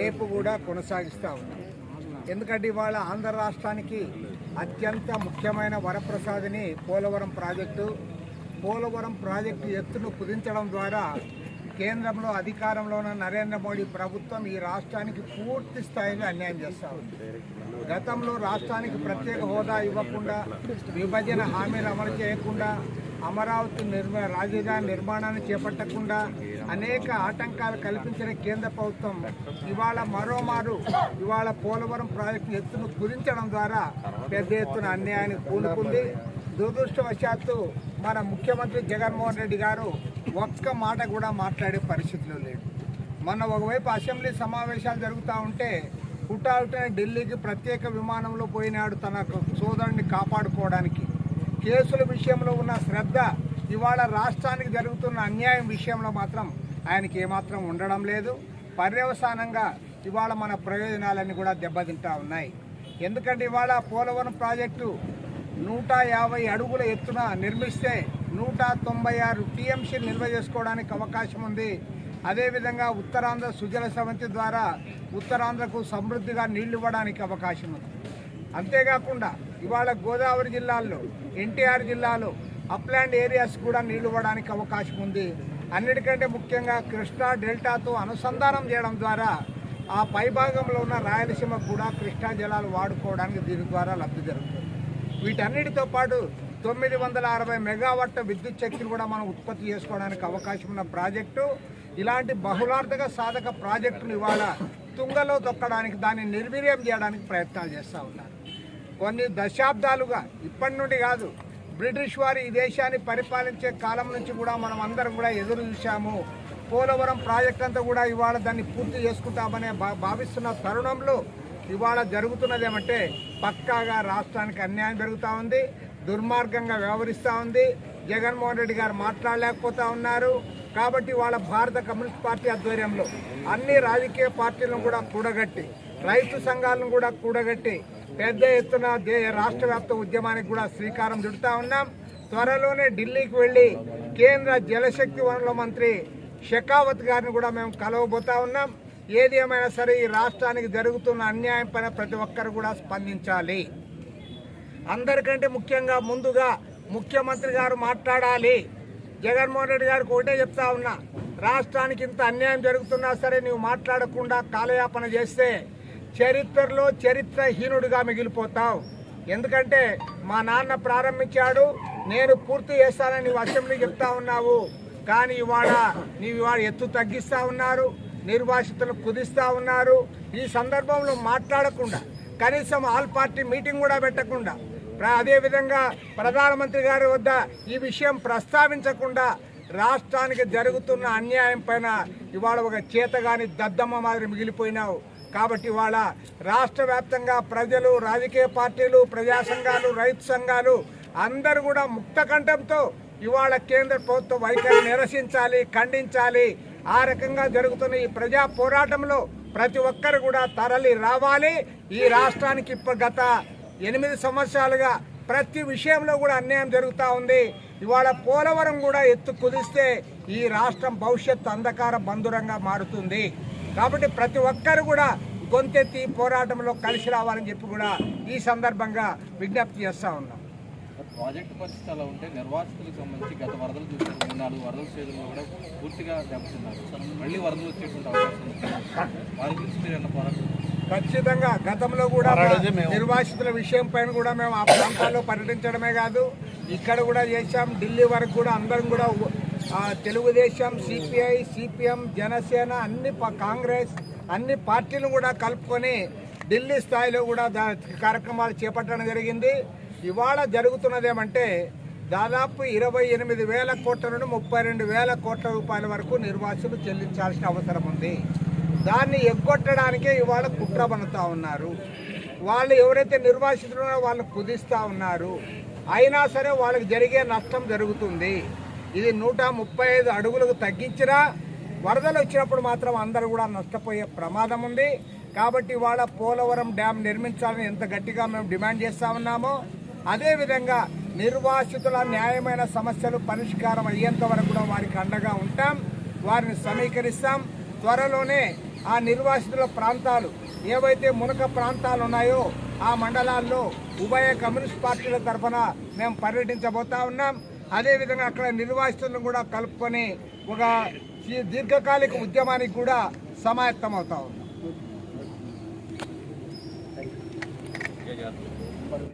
రేపు కూడా కొనసాగిస్తూ ఉన్నాం. ఎందుకంటే ఇవాళ ఆంధ్ర రాష్ట్రానికి అత్యంత ముఖ్యమైన వరప్రసాదిని పోలవరం ప్రాజెక్టు పోలవరం ప్రాజెక్టు ఎత్తును కుదించడం ద్వారా కేంద్రంలో అధికారంలో ఉన్న నరేంద్ర మోడీ ప్రభుత్వం ఈ రాష్ట్రానికి పూర్తి స్థాయిలో అన్యాయం చేస్తూ ఉంది. గతంలో రాష్ట్రానికి ప్రత్యేక హోదా ఇవ్వకుండా విభజన హామీలు అమలు చేయకుండా అమరావతి నిర్మ రాజధాని నిర్మాణాన్ని చేపట్టకుండా అనేక ఆటంకాలు కల్పించిన కేంద్ర ప్రభుత్వం ఇవాళ మరోమారు ఇవాళ పోలవరం ప్రాజెక్టు ఎత్తును కుదించడం ద్వారా పెద్ద ఎత్తున అన్యాయాన్ని పూనుకుంది. దురదృష్టవశాత్తు మన ముఖ్యమంత్రి జగన్మోహన్ రెడ్డి గారు ఒక్క మాట కూడా మాట్లాడే పరిస్థితిలో లేడు. మొన్న ఒకవైపు అసెంబ్లీ సమావేశాలు జరుగుతూ ఉంటే హుటాహుటిన ఢిల్లీకి ప్రత్యేక విమానంలో పోయినాడు తన సోదరుడిని కాపాడుకోవడానికి. కేసుల విషయంలో ఉన్న శ్రద్ధ ఇవాళ రాష్ట్రానికి జరుగుతున్న అన్యాయం విషయంలో మాత్రం ఆయనకి ఏమాత్రం ఉండడం లేదు. పర్యవసానంగా ఇవాళ మన ప్రయోజనాలన్నీ కూడా దెబ్బతింటా ఉన్నాయి. ఎందుకంటే ఇవాళ పోలవరం ప్రాజెక్టు నూట యాభై అడుగుల ఎత్తున నిర్మిస్తే నూట తొంభై ఆరు టీఎంసీలు నిల్వ చేసుకోవడానికి అవకాశం ఉంది. అదేవిధంగా ఉత్తరాంధ్ర సుజల సమితి ద్వారా ఉత్తరాంధ్రకు సమృద్ధిగా నీళ్ళు ఇవ్వడానికి అవకాశం ఉంది. అంతేకాకుండా ఇవాళ గోదావరి జిల్లాల్లో ఎన్టీఆర్ జిల్లాలో అప్లాండ్ ఏరియాస్ కూడా నీళ్ళు ఇవ్వడానికి అవకాశం ఉంది. అన్నిటికంటే ముఖ్యంగా కృష్ణా డెల్టాతో అనుసంధానం చేయడం ద్వారా ఆ పైభాగంలో ఉన్న రాయలసీమ కూడా కృష్ణా జలాలు వాడుకోవడానికి దీని ద్వారా లబ్ధి జరుగుతుంది. వీటన్నిటితో పాటు తొమ్మిది వందల అరవై మెగావాట్ల విద్యుత్ శక్తిని కూడా మనం ఉత్పత్తి చేసుకోవడానికి అవకాశం ఉన్న ప్రాజెక్టు ఇలాంటి బహుళార్థక సాధక ప్రాజెక్టును ఇవాళ తుంగలో తొక్కడానికి దాన్ని నిర్వీర్యం చేయడానికి ప్రయత్నాలు చేస్తూ ఉన్నారు. కొన్ని దశాబ్దాలుగా ఇప్పటి నుండి కాదు బ్రిటిష్ వారు ఈ దేశాన్ని పరిపాలించే కాలం నుంచి కూడా మనం అందరం కూడా ఎదురు చూశాము. పోలవరం ప్రాజెక్ట్ అంతా కూడా ఇవాళ దాన్ని పూర్తి చేసుకుంటామనే భా- భావిస్తున్న తరుణంలో ఇవాళ జరుగుతున్నది ఏమంటే పక్కాగా రాష్ట్రానికి అన్యాయం జరుగుతూ ఉంది దుర్మార్గంగా వ్యవహరిస్తూ ఉంది. జగన్మోహన్ రెడ్డి గారు మాట్లాడలేకపోతా ఉన్నారు. కాబట్టి వాళ్ళ భారత కమ్యూనిస్ట్ పార్టీ ఆధ్వర్యంలో అన్ని రాజకీయ పార్టీలను కూడా కూడగట్టి రైతు సంఘాలను కూడా కూడగట్టి పెద్ద ఎత్తున రాష్ట్ర వ్యాప్త ఉద్యమానికి కూడా శ్రీకారం చుడుతూ ఉన్నాం. త్వరలోనే ఢిల్లీకి వెళ్ళి కేంద్ర జలశక్తి వనరుల మంత్రి షెకావత్ గారిని కూడా మేము కలవబోతా ఉన్నాం. ఏది ఏమైనా సరే ఈ రాష్ట్రానికి జరుగుతున్న అన్యాయం పైన ప్రతి ఒక్కరు కూడా స్పందించాలి. అందరికంటే ముఖ్యంగా ముందుగా ముఖ్యమంత్రి గారు మాట్లాడాలి. జగన్మోహన్ రెడ్డి గారికి ఒకటే చెప్తా ఉన్నా రాష్ట్రానికి ఇంత అన్యాయం జరుగుతున్నా సరే నువ్వు మాట్లాడకుండా కాలయాపన చేస్తే చరిత్రలో చరిత్రహీనుడిగా మిగిలిపోతావు. ఎందుకంటే మా నాన్న ప్రారంభించాడు నేను పూర్తి చేస్తానని నువ్వు అసెంబ్లీ చెప్తా ఉన్నావు. కానీ ఇవాళ నీవు ఇవాళ ఎత్తు తగ్గిస్తూ ఉన్నారు నిర్వాసితులు కుదిస్తా ఉన్నారు. ఈ సందర్భంలో మాట్లాడకుండా కనీసం ఆల్ పార్టీ మీటింగ్ కూడా పెట్టకుండా అదేవిధంగా ప్రధానమంత్రి గారి వద్ద ఈ విషయం ప్రస్తావించకుండా రాష్ట్రానికి జరుగుతున్న అన్యాయం పైన ఇవాళ ఒక చేతగాని దద్దమ్మ మాదిరి మిగిలిపోయినావు. కాబట్టి వాళ్ళ రాష్ట్ర వ్యాప్తంగా ప్రజలు రాజకీయ పార్టీలు ప్రజా సంఘాలు రైతు సంఘాలు అందరూ కూడా ముక్త కంఠంతో ఇవాళ కేంద్ర ప్రభుత్వ వైఖరి నిరసించాలి ఖండించాలి. ఆ రకంగా జరుగుతున్న ఈ ప్రజా పోరాటంలో ప్రతి ఒక్కరు కూడా తరలి రావాలి. ఈ రాష్ట్రానికి ఇప్పుడు గత ఎనిమిది సంవత్సరాలుగా ప్రతి విషయంలో కూడా అన్యాయం జరుగుతూ ఉంది. ఇవాళ పోలవరం కూడా ఎత్తు కుదిస్తే ఈ రాష్ట్రం భవిష్యత్తు అంధకార బంధురంగా మారుతుంది. కాబట్టి ప్రతి ఒక్కరు కూడా గొంతెత్తి పోరాటంలో కలిసి రావాలని చెప్పి కూడా ఈ సందర్భంగా విజ్ఞప్తి చేస్తా ఉన్నాం. ప్రాజెక్టు పరిస్థితి అలా ఉంటే నిర్వాసితులకు సంబంధించి గత వరదలు చూసిన మూడు నాలుగు వరదల స్టేజ్లో కూడా పూర్తిగా దెబ్బతిన్నారు మళ్ళీ వరదలు వచ్చేటువంటి అవకాశం ఉంది. వారి గురించి మీరు ఏమన్నా పోరాటం ఖచ్చితంగా గతంలో కూడా నిర్వాసితుల విషయం పైన కూడా మేము ఆ ప్రాంతాల్లో పర్యటించడమే కాదు ఇక్కడ కూడా చేశాం. ఢిల్లీ వరకు కూడా అందరం కూడా తెలుగుదేశం సిపిఐ సిపిఎం జనసేన అన్ని ప- కాంగ్రెస్ అన్ని పార్టీలు కూడా కలుపుకొని ఢిల్లీ స్థాయిలో కూడా దా కార్యక్రమాలు చేపట్టడం జరిగింది. ఇవాళ జరుగుతున్నదేమంటే దాదాపు ఇరవై ఎనిమిది వేల కోట్ల నుండి ముప్పై రెండు వేల కోట్ల రూపాయల వరకు నిర్వాసులు చెల్లించాల్సిన అవసరం ఉంది. దాన్ని ఎగ్గొట్టడానికే ఇవాళ కుట్ర పన్నుతా ఉన్నారు. వాళ్ళు ఎవరైతే నిర్వాసితులు ఉన్నారో వాళ్ళు కుదిస్తూ ఉన్నారు. అయినా సరే వాళ్ళకి జరిగే నష్టం జరుగుతుంది. ఇది నూట ముప్పై ఐదు అడుగులకు తగ్గించినా వరదలు వచ్చినప్పుడు మాత్రం అందరూ కూడా నష్టపోయే ప్రమాదం ఉంది. కాబట్టి ఇవాళ పోలవరం డ్యామ్ నిర్మించాలని ఎంత గట్టిగా మేము డిమాండ్ చేస్తా ఉన్నామో అదేవిధంగా నిర్వాసితుల న్యాయమైన సమస్యలు పరిష్కారం అయ్యేంత వరకు కూడా వారికి అండగా ఉంటాం వారిని సమీకరిస్తాం. త్వరలోనే ఆ నిర్వాసితుల ప్రాంతాలు ఏవైతే మునక ప్రాంతాలు ఉన్నాయో ఆ మండలాల్లో ఉభయ కమ్యూనిస్ట్ పార్టీల తరఫున మేము పర్యటించబోతా ఉన్నాం. అదేవిధంగా అక్కడ నిర్వాసితులను కూడా కలుపుకొని ఒక దీర్ఘకాలిక ఉద్యమానికి కూడా సమాయత్తమవుతా ఉన్నాం